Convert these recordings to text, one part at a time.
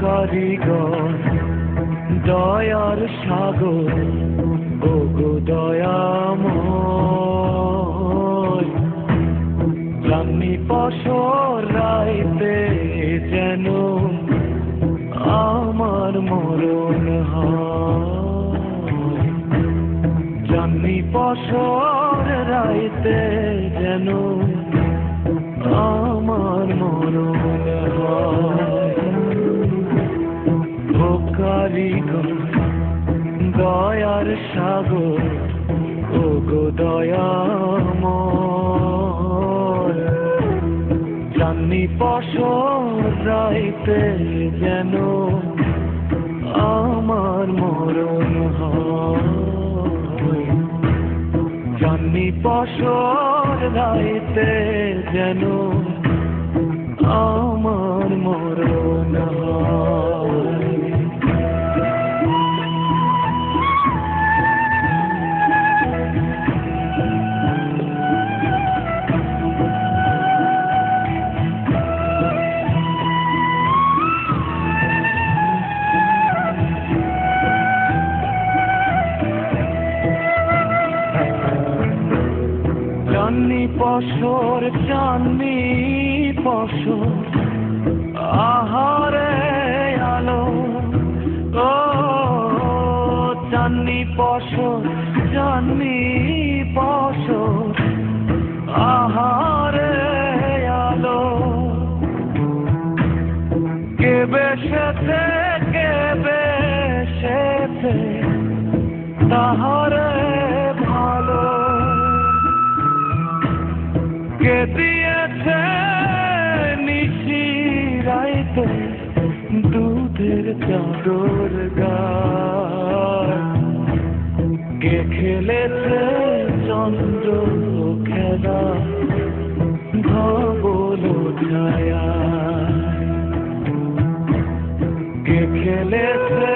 কারিগর, দয়ার সাগর ও গো দয়াময়। জানি পশর রাইতে যেন আমার মরণ হয়। জানি পশর রাইতে যেন আমার মরণ হয়। কারিগর দয়ার সাগর ও গো দয়াময়। জানি পশর যেন আমার মরণ হয়। জানি পশর রাইতে যেন আমার মরণ চাননি পশর চাননি পশর। আহারে আলো, ও চাননি পশর চাননি পশর। আহারে আলো, কে বেসেছে দিয়েছে নিশি রাইতে দুধের চাদর গায় কে খেলেছে চন্দ্র খেলা ধবল ছায়া কে খেলেছে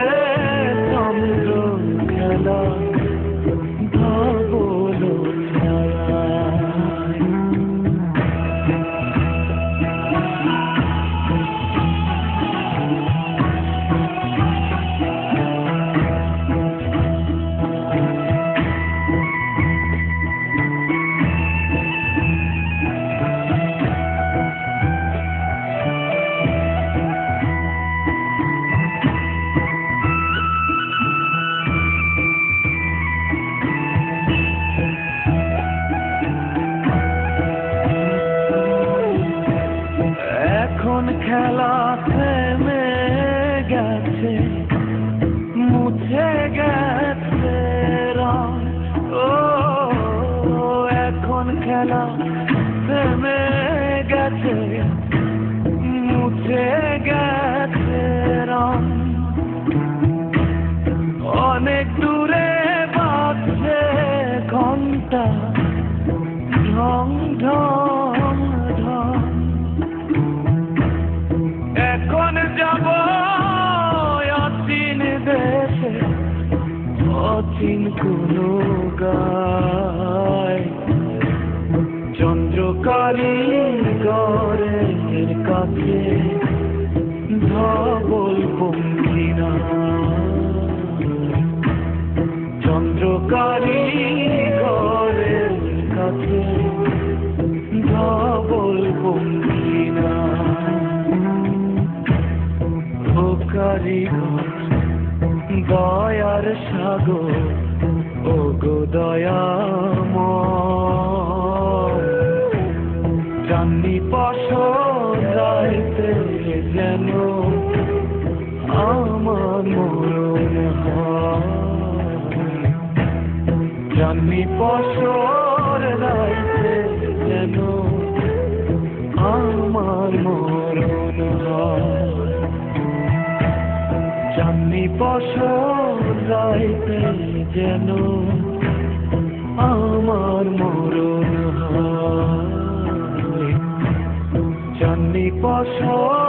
খেলা থেমে গেছে, মুছে গেছে ও, এখন খেলা থেমে গেছে, মুছে গেছে রং। অনেক দূরে বাজছে ঘণ্টা, ঢং ঢং। অচিন কোন গায়। চন্দ্রকালী গড়ের কাছে ধবল পঙ্কিনা চন্দ্রকালী গড়ের কাছে ধবল পঙ্কিনা ও কারিগর দয়ার সাগর ও গো চান্দি পশর রাইতে যেন আমার মরণ পশর রাইতে যেন আমার মরণ পশর রাইতে যেন আমার মরণ হয়। চান্দি পশর